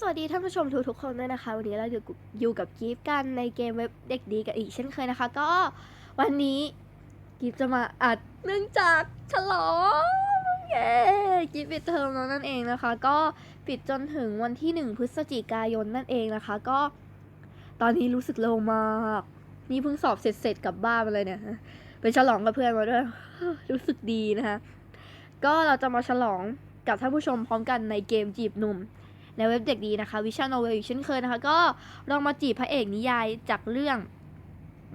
สวัสดีท่านผู้ชมทุกทุกๆคนด้วยนะคะ วันนี้เราอยู่กับอยู่กับกีฟกันในเกมเว็บเด็กดีกันอีกเช่นเคยนะคะ ก็วันนี้กิฟจะมาอัดเนื่องจากฉลองเย้กิฟปิดเทอมแล้วนั่นเองนะคะ ก็ปิดจนถึงวันที่หนึ่งพฤศจิกายนนั่นเองนะคะ ก็ ตอนนี้รู้สึกโล่งมากนี่เพิ่งสอบเสร็จเสร็จกลับบ้านมาเลยเนี่ยไปฉลองกับเพื่อนมาด้วยรู้สึกดีนะคะก็เราจะมาฉลองกับท่านผู้ชมพร้อมกันในเกมจีบหนุ่ม ในเว็บเด็กดีนะคะวิชาโนเวลเช่นเคยนะคะ ก็ลองมาจีบพระเอกนิยายจากเรื่อง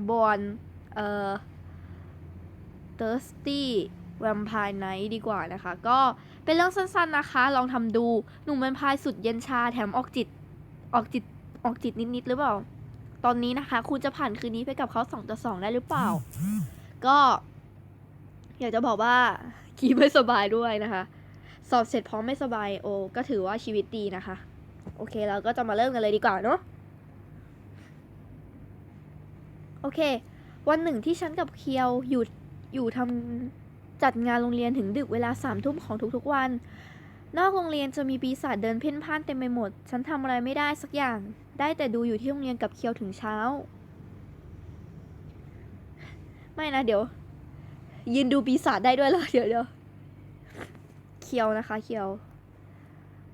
บอนเอ่อ thirsty vampire night ดีกว่านะคะ ก็เป็นเรื่องสั้นๆนะคะ ลองทำดูหนุ่มแวมพร์สุดเย็นชาแถมออกจิตออกจิตออกจิตนิดๆหรือเปล่า ตอนนี้นะคะ คุณจะผ่านคืนนี้ไปกับเขาสองต่อสองได้หรือเปล่า ก็ อยากจะบอกว่ากีไม่สบายด้วยนะคะ สอบเสร็จพร้อมไม่สบายโอ ก็ถือว่าชีวิตดีนะคะ โอเคเราก็จะมาเริ่มกันเลยดีกว่าเนาะโอเค วันหนึ่งที่ฉันกับเคียวอยู่อยู่ทำจัดงานโรงเรียนถึงดึกเวลาสามทุ่มของทุกๆวัน นอกโรงเรียนจะมีปีศาจเดินเพ่นพ่านเต็มไปหมด ฉันทำอะไรไม่ได้สักอย่าง ได้แต่ดูอยู่ที่โรงเรียนกับเคียวถึงเช้า ไม่นะเดี๋ยว ยืนดูปีศาจได้ด้วยเหรอเดี๋ยวเดี๋ยว คียวนะคะ เคียว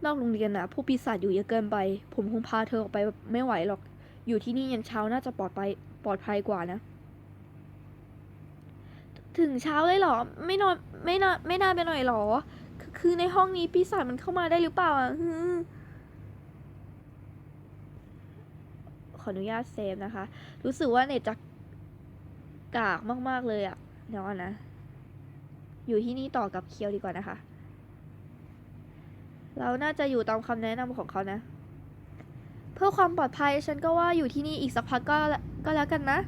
นอกโรงเรียนนะผู้ปีศาจอยู่เยอะเกินไป ผมคงพาเธอออกไปไม่ไหวหรอก อยู่ที่นี่ยันเช้าน่าจะปลอดภัยปลอดภัยกว่านะ ถึงเช้าเลยเหรอ ไม่นอนไม่นอนไม่นานไปหน่อยเหรอคือคือในห้องนี้ปีศาจมันเข้ามาได้หรือเปล่าอะขออนุญาตเซฟนะคะ รู้สึกว่าเน็ตจะกากมากๆเลยอะ่ะเดี๋ยวก่อนนะ อยู่ที่นี่ต่อกับเคียวดีกว่านะคะ เราน่าจะอยู่ตามคำแนะนำของเขานะ เพื่อความปลอดภัยฉันก็ว่าอยู่ที่นี่อีกสักพักก็แล้วก็แล้วกันนะ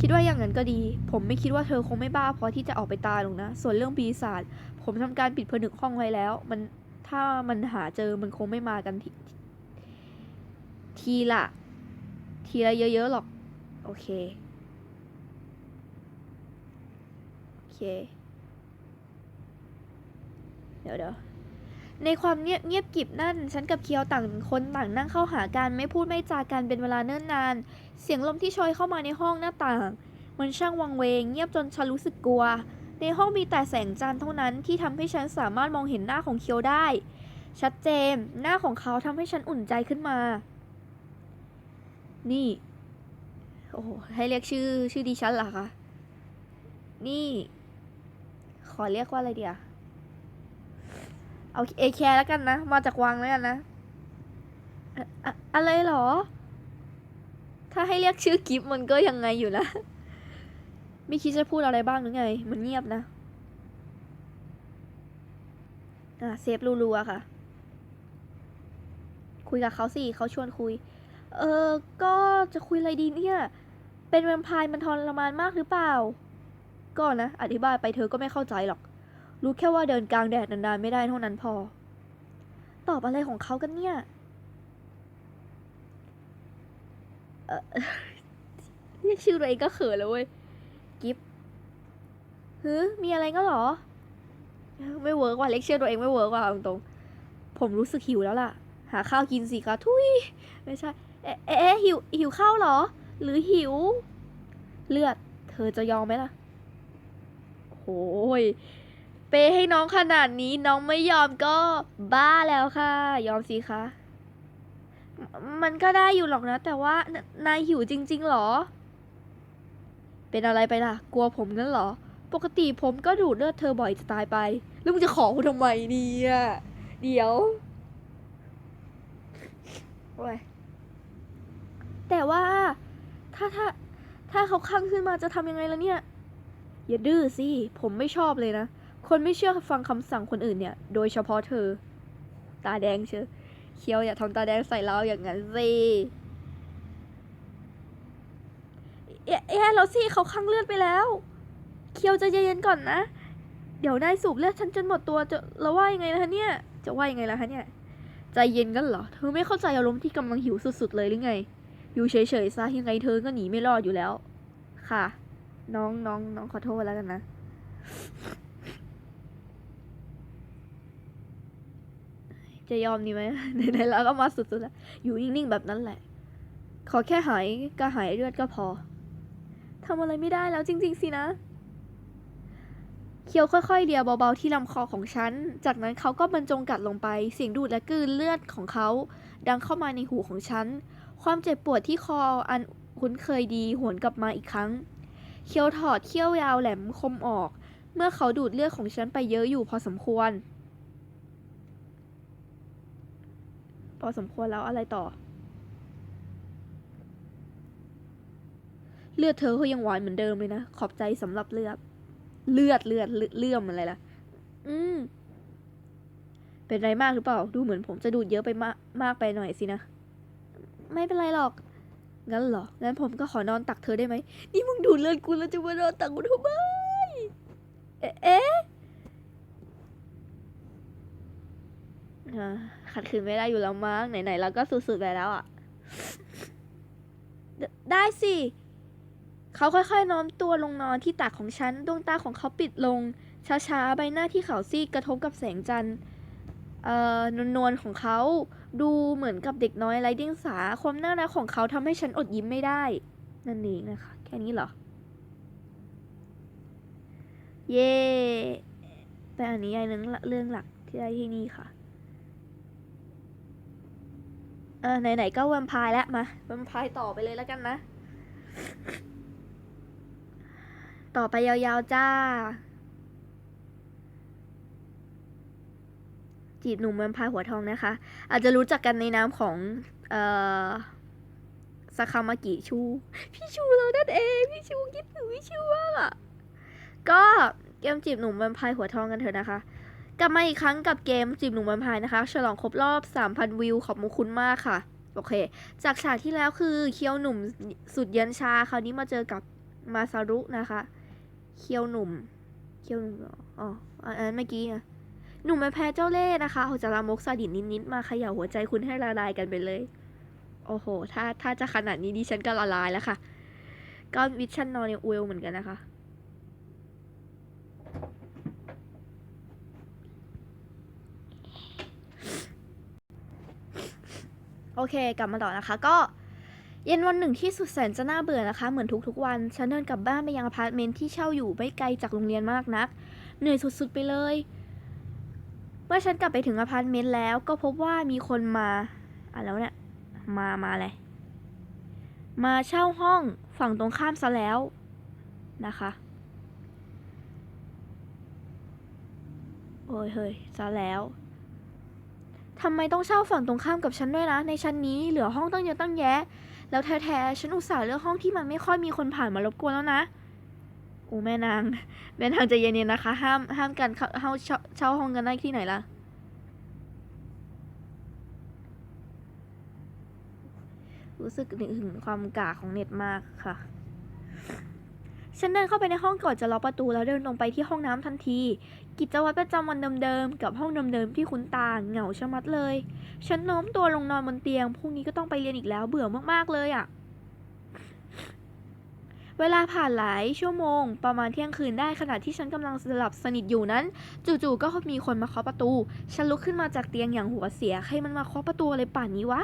คิดว่าอย่างนั้นก็ดี ผมไม่คิดว่าเธอคงไม่บ้าพอที่จะออกไปตายหรอกนะ ส่วนเรื่องปีศาจผมทำการปิดผนึกห้องไว้แล้ว มันถ้ามันหาเจอมันคงไม่มากันทีทีละทีละเยอะๆหรอก โอเค โอเค เดี๋ยวเดี๋ยว ในความเงียบเงียบกิบนั่น ฉันกับเคียวต่างคนต่างนั่งเข้าหากันไม่พูดไม่จากันเป็นเวลาเนิ่นนาน เสียงลมที่โชยเข้ามาในห้องหน้าต่าง มันช่างวังเวง เงียบจนฉันรู้สึกกลัว ในห้องมีแต่แสงจันทร์เท่านั้นที่ทำให้ฉันสามารถมองเห็นหน้าของเคียวได้ ชัดเจน หน้าของเขาทำให้ฉันอุ่นใจขึ้นมา นี่ โอ้ให้เรียกชื่อชื่อดิฉันเหรอคะ นี่ ขอเรียกว่าอะไรเดียว เอาเอแคร์แล้วกันนะ มาจากวังแล้วกันนะอะอะไรหรอ ถ้าให้เรียกชื่อกิฟมันก็ยังไงอยู่นะ ไม่คิดจะพูดอะไรบ้างหรือไง มันเงียบนะอะเซฟรัวๆค่ะ คุยกับเขาสิเขาชวนคุย เออ ก็จะคุยอะไรดีเนี่ย เป็นแวมไพร์มันทรมานมากหรือเปล่า ก็นะ อธิบายไปเธอก็ไม่เข้าใจหรอก รู้แค่ว่าเดินกลางแดดนานๆไม่ได้เท่านั้นพอ ตอบอะไรของเขากันเนี่ยเออเรียกชื่อตัวเองก็เขินแล้วเว้ย กิฟฮึมีอะไรก็หรอ ไม่เวิร์กว่ะเรียกชื่อตัวเองไม่เวิร์กว่ะตรงๆผมรู้สึกหิวแล้วล่ะ หาข้าวกินสิคะทุยไม่ใช่ เอ๊ะเอ๊ะเอ๊ะหิวหิวข้าวเหรอ หรือหิว เลือด เธอจะยอมไหมล่ะโอ้ย เปย์ให้น้องขนาดนี้น้องไม่ยอมก็บ้าแล้วค่ะ ยอมสิคะมมันก็ได้อยู่หรอกนะ แต่ว่านนายหิวจริง ๆหรอ เป็นอะไรไปล่ะ กลัวผมงั้นเหรอ ปกติผมก็ดูดเลือดเธอบ่อยจะตายไป แล้วมึงจะขอกูทำไมเนี่ยเดี๋ยวโอ้ยแต่ว่าถ้าถ้าถ้าเขาคลั่งขึ้นมาจะทำยังไงล่ะเนี่ย อย่าดื้อสิ ผมไม่ชอบเลยนะ คนไม่เชื่อฟังคำสั่งคนอื่นเนี่ย โดยเฉพาะเธอ ตาแดงเชียวเคียวอย่าทำตาแดงใส่เราอย่างนั้นสิเอ๊ะเอ๊ะแล้วสิเขาคั่งเลือดไปแล้ว เคียวใจะเย็นๆก่อนนะ เดี๋ยวนายสูบเลือดฉันจนหมดตัวจะแล้วว่ายังไงล่ะเนี่ย จะว่ายังไงล่ะคะเนี่ย ใจเย็นกันเหรอ เธอไม่เข้าใจอารมณ์ที่กำลังหิวสุดๆเลยหรือไง อยู่เฉยๆซะยังไงเธอก็หนีไม่รอดอยู่แล้ว ค่ะ น้องน้องน้องขอโทษแล้วกันนะ จะยอมดีไหมไหนๆเราก็มาสุดๆแล้ว อยู่นิ่งๆแบบนั้นแหละ ขอแค่หายก็หายเลือดก็พอทำอะไรไม่ได้แล้วจริง ๆ สินะ เคี้ยวค่อยๆเลียเบาๆที่ลำคอของฉัน จากนั้นเขาก็บรรจงกัดลงไป เสียงดูดและกลืนเลือดของเขา ดังเข้ามาในหูของฉัน ความเจ็บปวดที่คออันคุ้นเคยดีหวนกลับมาอีกครั้ง เคี้ยวถอดเขี้ยวยาวแหลมคมออก เมื่อเขาดูดเลือดของฉันไปเยอะอยู่พอสมควร พอสมควรแล้วอะไรต่อ เลือดเธอก็ยังหวานเหมือนเดิมเลยนะ ขอบใจสำหรับเลือด เลือดเลือดเลื่อมอะไรล่ะ อืม เป็นไรมากหรือเปล่า ดูเหมือนผมจะดูดเยอะไปมากมากไปหน่อยสินะ ไม่เป็นไรหรอก งั้นเหรอ งั้นผมก็ขอนอนตักเธอได้ไหม นี่มึงดูดเลือดกูแล้วจะมานอนตักกูทำไม เอ๊ะเอ๊ะอ่า ขัดขืนไม่ได้อยู่แล้วมั้งไหนๆเราก็สุดๆไปแล้วอะ ได้สิ เขาค่อยๆโน้มตัวลงนอนที่ตักของฉัน ดวงตาของเขาปิดลง ช้าๆ ใบหน้าที่ขาวซีดกระทบกับแสงจันทร์เอ่อนวลๆของเขาดูเหมือนกับเด็กน้อยไร้เดียงสา ความน่ารักของเขาทำให้ฉันอดยิ้มไม่ได้ นั่นเองนะคะ แค่นี้เหรอ เย่แต่อันนี้ไอ้เรื่องเรื่องหลักที่ได้ที่นี่ค่ะ เออไหนๆก็แวมไพร์แล้วมาแวมไพร์ต่อไปเลยแล้วกันนะ ต่อไปยาวๆจ้า จีบหนุ่มแวมไพร์หัวทองนะคะ อาจจะรู้จักกันในนามของ เอ่อสากามากิชู พี่ชูเรานั่นเอง พี่ชูคิดถึงพี่ชูมากอะก็เกมจีบหนุ่มแวมไพร์หัวทองกันเถอะนะคะ กลับมาอีกครั้งกับเกมจีบหนุ่มแวมไพร์นะคะ ฉลองครบรอบ 3,000 วิวขอบมุคุณมากค่ะ โอเค จากฉากที่แล้วคือเคียวหนุ่มสุดเย็นชา คราวนี้มาเจอกับมาซารุนะคะ เคียวหนุ่ม เคียวหนุ่มอ๋ออันนั้นเมื่อกี้อะหนุ่มแม่แพ้เจ้าเล่ห์นะคะเอาจารามกซาดินนิดๆมาเขย่าหัวใจคุณให้ละลายกันไปเลย โอ้โห ถ้าถ้าจะขนาดนี้ดิฉันก็ละลายแล้วค่ะ ก็วิชั่นนอนในอุเอลเหมือนกันนะคะ โอเค กลับมาต่อนะคะ ก็เย็นวันหนึ่งที่สุดแสนจะน่าเบื่อนะคะ เหมือนทุกๆวัน ฉันเดินกลับบ้านไปยังอพาร์ตเมนต์ที่เช่าอยู่ไม่ไกลจากโรงเรียนมากนัก เหนื่อยสุดๆไปเลย เมื่อฉันกลับไปถึงอพาร์ตเมนต์แล้วก็พบว่ามีคนมาอะแล้วเนี่ย มามาอะไร มาเช่าห้องฝั่งตรงข้ามซะแล้วนะคะ โอ้ยเฮ้ยซะแล้ว ทำไมต้องเช่าฝั่งตรงข้ามกับฉันด้วยนะ ในชั้นนี้เหลือห้องตั้งเยอะตั้งแยะ แล้วแท้ๆฉันอุตส่าห์เลือกห้องที่มันไม่ค่อยมีคนผ่านมารบกวนแล้วนะโอ้แม่นาง แม่นางใจเย็นๆนะคะ ห้ามห้ามกันเข้าเช่าเช่าห้องกันได้ที่ไหนล่ะรู้สึกถึงความกากของเน็ตมากค่ะ ฉันเดินเข้าไปในห้องก่อนจะล็อกประตูแล้วเดินลงไปที่ห้องน้ำทันที กิจวัตรประจำวันเดิมๆกับห้องเดิมๆที่คุ้นตาเหงาชะมัดเลย ฉันโน้มตัวลงนอนบนเตียงพรุ่งนี้ก็ต้องไปเรียนอีกแล้วเบื่อมากๆเลยอะ่ะ เวลาผ่านหลายชั่วโมง ประมาณเที่ยงคืนได้ขณะที่ฉันกำลังหลับสนิทอยู่นั้น จู่ๆก็มีคนมาเคาะประตู ฉันลุกขึ้นมาจากเตียงอย่างหัวเสียใครมันมาเคาะประตูอะไรป่านนี้วะ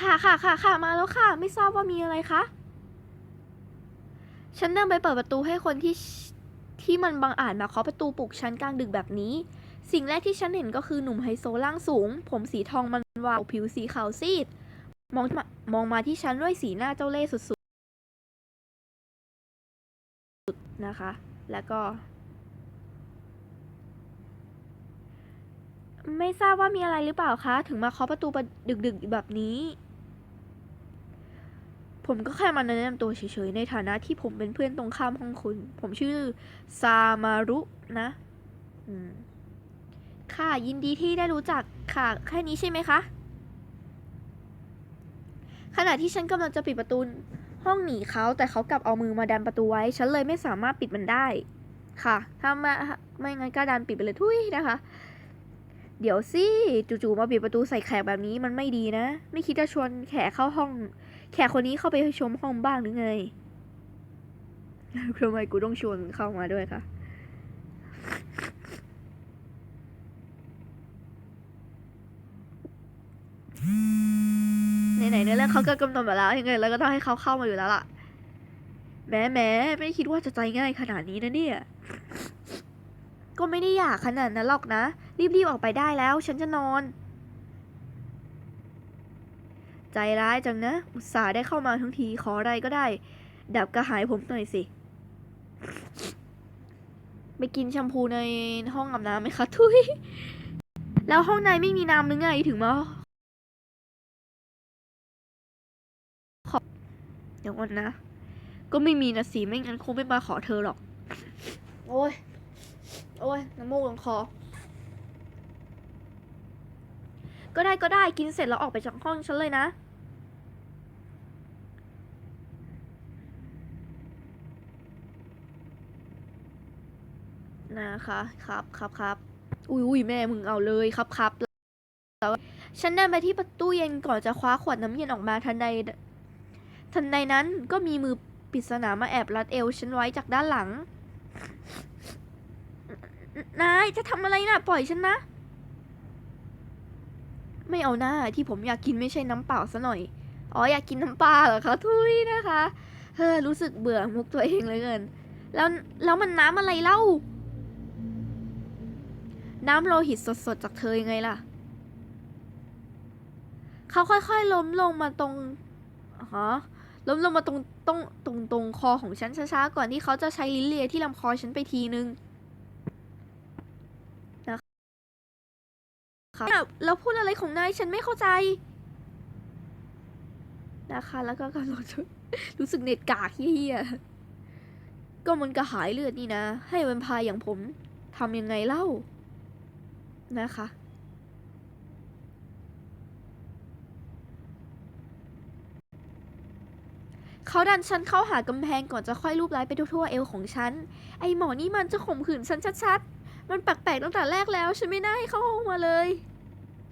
ค่ะค่ะค่ะค่ะมาแล้วค่ะ ไม่ทราบว่ามีอะไรคะ ฉันเดินไปเปิดประตูให้คนที่ที่มันบังอาจมาเคาะประตูปลุกฉันกลางดึกแบบนี้ สิ่งแรกที่ฉันเห็นก็คือหนุ่มไฮโซร่างสูง ผมสีทองมันวาวผิวสีขาวซีด มองมามองมาที่ฉันด้วยสีหน้าเจ้าเล่ห์สุดๆนะคะ แล้วก็ ไม่ทราบว่ามีอะไรหรือเปล่าคะ ถึงมาเคาะประตูดึกๆแบบนี้ ผมก็แค่มาแนะนำตัวเฉยๆ ในฐานะที่ผมเป็นเพื่อนตรงข้ามห้องคุณ ผมชื่อซามารุนะค่ะยินดีที่ได้รู้จักค่ะ แค่นี้ใช่ไหมคะ ขณะที่ฉันกำลังจะปิดประตูห้องหนีเขาแต่เขากลับเอามือมาดันประตูไว้ ฉันเลยไม่สามารถปิดมันได้ ค่ะ ถ้าไม่ไม่งั้นก็ดันปิดไปเลยทุยนะคะ เดี๋ยวสิจู่ๆมาปิดประตูใส่แขกแบบนี้มันไม่ดีนะ ไม่คิดจะชวนแขกเข้าห้อง แขกคนนี้เข้าไปชมห้องบ้างหรือไงทำไมกูต้องชวนเข้ามาด้วยคะไหนๆเนี่ยแล้วเขาก็กำหนดมาแล้วยังไงแล้วก็ต้องให้เขาเข้ามาอยู่แล้วล่ะแหมแหมไม่คิดว่าจะใจง่ายขนาดนี้นะเนี่ย ก็ไม่ได้อยากขนาดนั้นหรอกนะ รีบๆออกไปได้แล้ว ฉันจะนอน ใจร้ายจังนะ อุตส่าห์ได้เข้ามาทั้งทีขออะไรก็ได้ ดับกระหายผมหน่อยสิ ไปกินแชมพูในห้องอาบน้ำไหมคะทุย แล้วห้องในไม่มีน้ำหรือไงถึงมาขอเดี๋ยวก่อนนะ ก็ไม่มีนะสิไม่งั้นคงไม่มาขอเธอหรอก โอ้ย โอ้ยน้ำมูกลงคอก็ได้ก็ได้กินเสร็จแล้วออกไปจากห้องฉันเลยนะ นะคะครับครับครับอุ้ยอุ้ยแม่มึงเอาเลยครับครับแล้วฉันเดินไปที่ประตูเย็นก่อนจะคว้าขวดน้ำเย็นออกมาทันใด ทันใดนั้นก็มีมือปริศนามาแอบรัดเอวฉันไว้จากด้านหลัง นายจะทำอะไรนะ่ะ ปล่อยฉันนะ ไม่เอาหน้าที่ผมอยากกินไม่ใช่น้ำเปล่าซะหน่อย อ๋ออยากกินน้ำปลาเหรอคะทุยนะคะเฮ้อรู้สึกเบื่อมุกตัวเองเหลยเกิน แล้วแล้วมันน้ำอะไรเล่า น้ำโลหิตสดๆ จากเธอยังไงล่ะ เขาค่อยๆ ล้มลงมาตรงฮะล้มลงมาตรงตรงตรงตรงคอของฉันช้าๆ ก่อนที่เขาจะใช้ลิ้นเลียที่ลำคอฉันไปทีนึงนะคะแล้วพูดอะไรของนายฉันไม่เข้าใจนะคะ แล้วก็กำลังจะรู้สึกเน็ตกากเฮียก็มันกระหายเลือดนี่นะ ให้แวมไพายอย่างผมทำยังไงเล่า นะคะ เขาดันฉันเข้าหากำแพงก่อนจะค่อยรูปไล้ไปทั่วๆเอวของฉัน ไอหมอนี่มันจะข่มขืนฉันชัดๆ มันแปลกๆตั้งแต่แรกแล้ว ฉันไม่น่าให้เขาเข้ามาเลย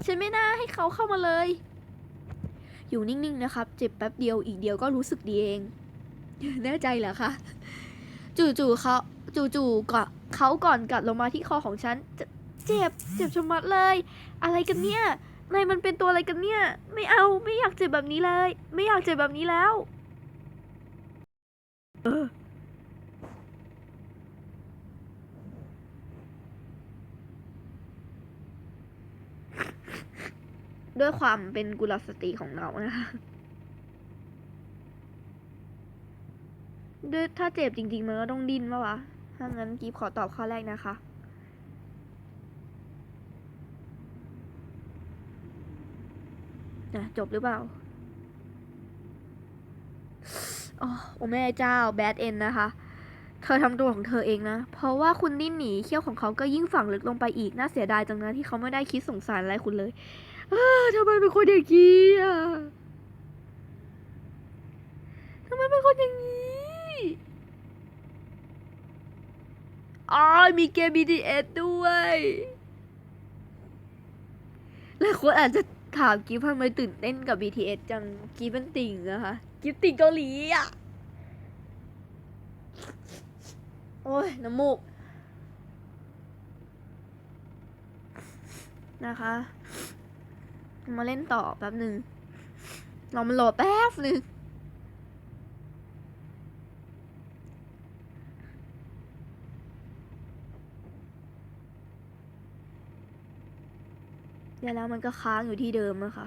ฉันไม่น่าให้เขาเข้ามาเลย อยู่นิ่งๆนะครับ เจ็บแป๊บเดียวอีกเดียวก็รู้สึกดีเอง แน่ใจเหรอคะ จู่ๆเขาจู่ๆก็เขาก่อนกัดลงมาที่คอของฉัน เจ็บ เจ็บชะมัดเลย อะไรกันเนี่ยนายมันเป็นตัวอะไรกันเนี่ย ไม่เอาไม่อยากเจ็บแบบนี้เลย ไม่อยากเจ็บแบบนี้แล้ว เออด้วยความเป็นกุลสตรีของเรานะคะด้วยถ้าเจ็บจริงๆมันก็ต้องดิ้นปะวะถ้างั้นกีฟขอตอบข้อแรกนะคะ นะจบหรือเปล่าอ๋อโอ้แม่เจ้าแบดเอ็นนะคะ เธอทำตัวของเธอเองนะ เพราะว่าคุณดิ้นหนีเขี้ยวของเขาก็ยิ่งฝังลึกลงไปอีก น่าเสียดายจังนะที่เขาไม่ได้คิดสงสารอะไรคุณเลยเออทำไมเป็นคนอย่างนี้อะทำไมเป็นคนอย่างนี้อ๋อมีเกม BTS ด้วย และคนอาจจะ ข่าวกิฟทำไมตื่นเต้นกับ BTS จังกิฟเป็นติ่งนะคะ กิฟติ่งเกาหลีอะ โอ้ย น้ำมูก นะคะ มาเล่นต่อแป๊บหนึ่งเรามาโหลดแป๊บหนึ่ง เดี๋ยแล้วมันก็ค้างอยู่ที่เดิมอะค่ะ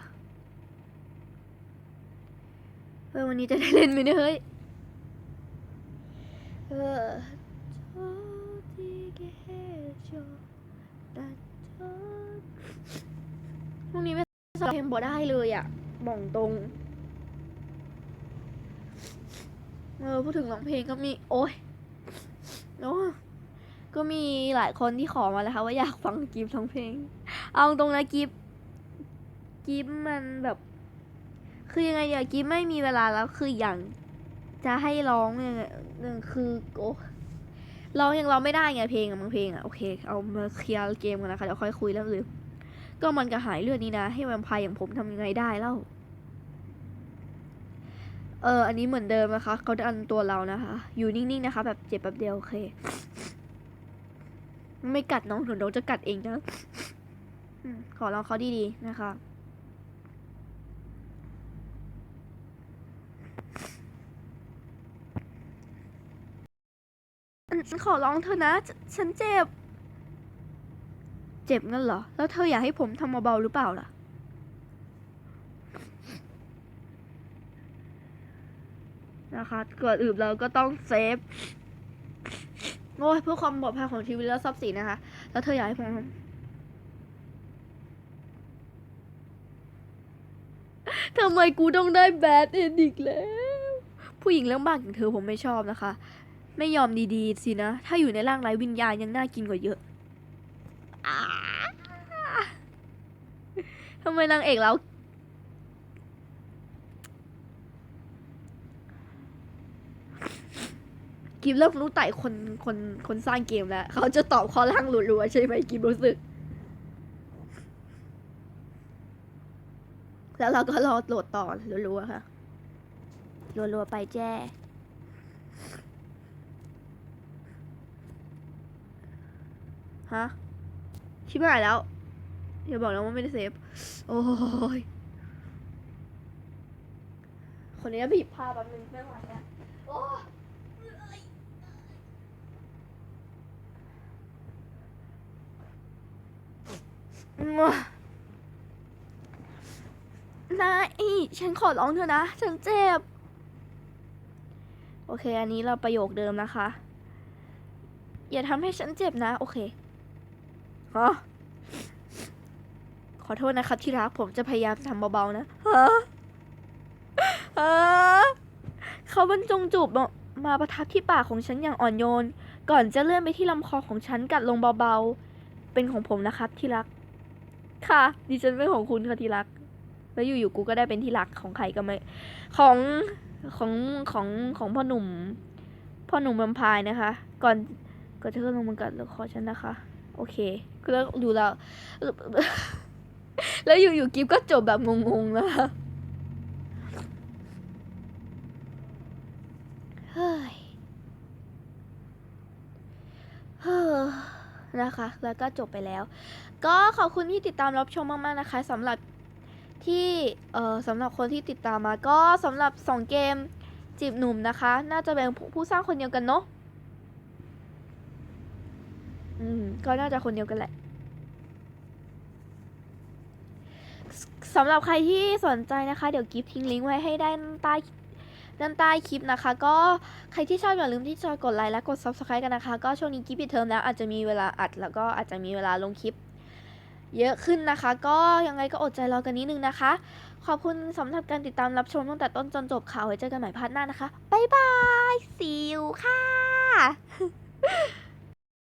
เออวันนี้จะได้เล่นไหมเนี่ยเฮ้ยเออพรุ่งนี้ไม่สอบเพลงบ่ได้เลยอะบอกตรงเออพูดถึงร้องเพลงก็มีโอ้ยโอ้ก็มีหลายคนที่ขอมาแล้วค่ะว่าอยากฟังกิฟร้องเพลง เอาตรงนะกิฟกิฟมันแบบ คือยังไงอย่ากิฟไม่มีเวลาแล้วคืออย่างจะให้ร้องเนี่ยหนึ่งคือโอ้ร้องยังร้องไม่ได้ไงเพลงอะบางเพลงอะโอเคเอามาเคลียร์เกมกันนะคะเดี๋ยวค่อยคุยเรื่องอื่นก็มันกระหายเลือดนี้นะ ให้แวมไพร์อย่างผมทำยังไงได้เล่าเออ อันนี้เหมือนเดิมนะคะ เขาดันตัวเรานะคะ อยู่นิ่งๆนะคะ แบบเจ็บแป๊บเดียวโอเค ไม่กัดน้องหนูน้องจะกัดเองนะ ขอลองเขาดีๆ นะคะฉันขอร้องเธอนะ ฉันเจ็บ เจ็บงั้นเหรอ แล้วเธออยากให้ผมทำเบาๆหรือเปล่าล่ะ นะคะก่อนอื่นเราก็ต้องเซฟโอ้ยเพื่อความปลอดภัยของชีวิตและทรัพย์สินนะคะ แล้วเธออยากให้ผมำทำไมกูต้องได้แบดเอนอีกแล้ว ผู้หญิงเรื่องบ้ากอย่างเธอผมไม่ชอบนะคะ ไม่ยอมดีๆสินะ ถ้าอยู่ในร่างไร้วิญญาณยังน่ากินกว่าเยอะทำไมนางเอกเรากิมเริ่มรู้ไต่คนคนคนสร้างเกมแล้ว เขาจะตอบข้อล่างรัวๆใช่ไหมกิมรู้สึก แล้วเราก็รอโหลดต่อรัวๆค่ะรัวๆไปแจ้ฮะชิบหายแล้วอย่าบอกนะว่าไม่ได้เซฟ โอ้ย คนนี้บีบผ้าแป๊บนึงไม่ไหวแล้วโอ้ย นายฉันขอร้องเธอะนะ ฉันเจ็บ โอเค อันนี้เราประโยคเดิมนะคะ อย่าทำให้ฉันเจ็บนะ โอเคฮะขอโทษนะครับที่รัก ผมจะพยายามทำเบาๆนะฮะฮะเขาบรรจงจูบมามาประทับที่ปากของฉันอย่างอ่อนโยน ก่อนจะเลื่อนไปที่ลำคอของฉันกัดลงเบาๆ เป็นของผมนะครับที่รัก ค่ะ ดิฉันเป็นของคุณค่ะที่รัก แล้วอยู่ๆกูก็ได้เป็นที่รักของใครก็ไม่ของของของของพ่อหนุ่ม พ่อหนุ่มแวมพร์นะคะ ก่อนก่อนจะขึ้นลงมากัดแล้วคอฉันนะคะ โอเคแล้วดูแล้ว แล้วอยู่ๆกิฟก็จบแบบงงๆนะคะเฮ้ยเฮ้อนะคะ แล้วก็จบไปแล้ว ก็ขอบคุณที่ติดตามรับชมมาก ๆ นะคะสำหรับ ที่เออสำหรับคนที่ติดตามมาก็สำหรับสองเกมจีบหนุ่มนะคะ น่าจะเป็นผู้สร้างคนเดียวกันเนาะอืมก็น่าจะคนเดียวกันแหละสำหรับใครที่สนใจนะคะ เดี๋ยวกิฟทิ้งลิงก์ไว้ให้ด้านใต้ด้านใต้คลิปนะคะ ก็ใครที่ชอบอย่าลืมที่จะกดไลค์และกด subscribe กันนะคะ ก็ช่วงนี้กิฟปิดเทอมแล้วอาจจะมีเวลาอัด แล้วก็อาจจะมีเวลาลงคลิป เยอะขึ้นนะคะ ก็ยังไงก็อดใจรอกันนิดนึงนะคะ ขอบคุณสำหรับการติดตามรับชมตั้งแต่ต้นจนจบข่าวไว้เจอกันใหม่พาร์ทหน้านะคะ บ๊ายบาย see you ค่ะ